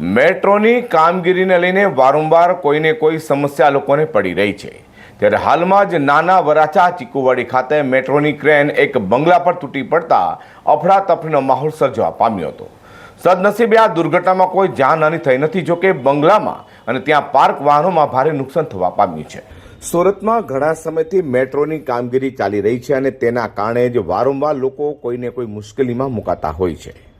મેટ્રોની કામગીરીને લઈને વારંવાર કોઈને કોઈ સમસ્યા લોકોને પડી રહી છે. ત્યારે હાલમાં જ નાના વરાછા ચીકુવાડી ખાતે મેટ્રોની ક્રેન એક બંગલા પર તૂટી પડતા અફડાતફડીનો માહોલ સર્જવા પામ્યો હતો. સદનસીબે આ દુર્ઘટનામાં કોઈ જાનહાની થઈ નથી જોકે બંગલામાં અને ત્યાં પાર્ક વાહનોમાં ભારે નુકસાન થવા પામ્યું છે. સુરતમાં ઘણા સમયથી મેટ્રોની કામગીરી ચાલી રહી છે અને તેના કારણે જ વારંવાર લોકો કોઈને કોઈ મુશ્કેલીમાં મુકાતા હોય છે.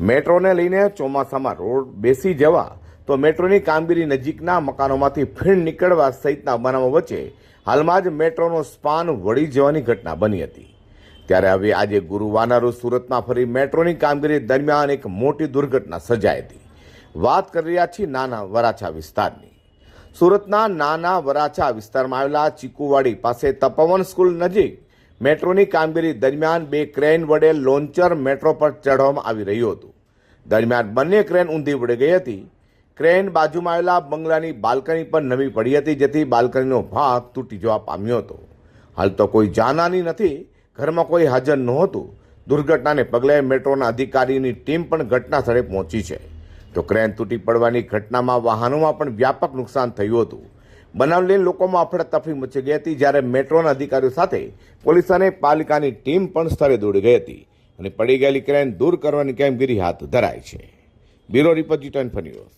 મેટ્રોને લઈને ચોમાસામાં રોડ બેસી જવા તો મેટ્રોની કામગીરી નજીકના મકાનોમાંથી ફીણ નીકળવા સહિતના બનાવો વચ્ચે હાલમાં જ મેટ્રોનો સ્પાન વળી જવાની ઘટના બની હતી. ત્યારે હવે આજે ગુરુવારના રોજ સુરતમાં ફરી મેટ્રોની કામગીરી દરમિયાન એક મોટી દુર્ઘટના સર્જાઈ હતી. વાત કરી રહ્યા છીએ નાના વરાછા વિસ્તારની. સુરતના નાના વરાછા વિસ્તારમાં આવેલા ચીકુવાડી પાસે તપવન સ્કૂલ નજીક મેટ્રોની કામગીરી દરમિયાન બે ક્રેન વડે લોન્ચર મેટ્રો પર ચઢવામાં આવી રહ્યું હતું. દરમિયાન બંને ક્રેન ઊંધી પડી ગઈ હતી. ક્રેન બાજુમાં આવેલા બંગલાની બાલ્કની પર નમી પડી હતી, જેથી બાલ્કનીનો ભાગ તૂટી જવા પામ્યો હતો. હાલ તો કોઈ જાનહાની નથી, ઘરમાં કોઈ હાજર નહોતું. દુર્ઘટનાને પગલે મેટ્રોના અધિકારીની ટીમ પણ ઘટના સ્થળે પહોંચી છે. તો ક્રેન તૂટી પડવાની ઘટનામાં વાહનોમાં પણ વ્યાપક નુકસાન થયું હતું. બનાવ લઈને લોકોમાં અફડાતફડી મચી ગઈ હતી, જ્યારે મેટ્રોના અધિકારીઓ સાથે પોલીસ અને પાલિકાની ટીમ પણ સ્થળે દોડી ગઈ હતી. અને પડી ગયેલી ક્રેન દૂર કરવાની કામગીરી હાથ ધરાઈ છે. બ્યુરો રિપોર્ટ જીટન ફન્યુઝ ન્યૂઝ.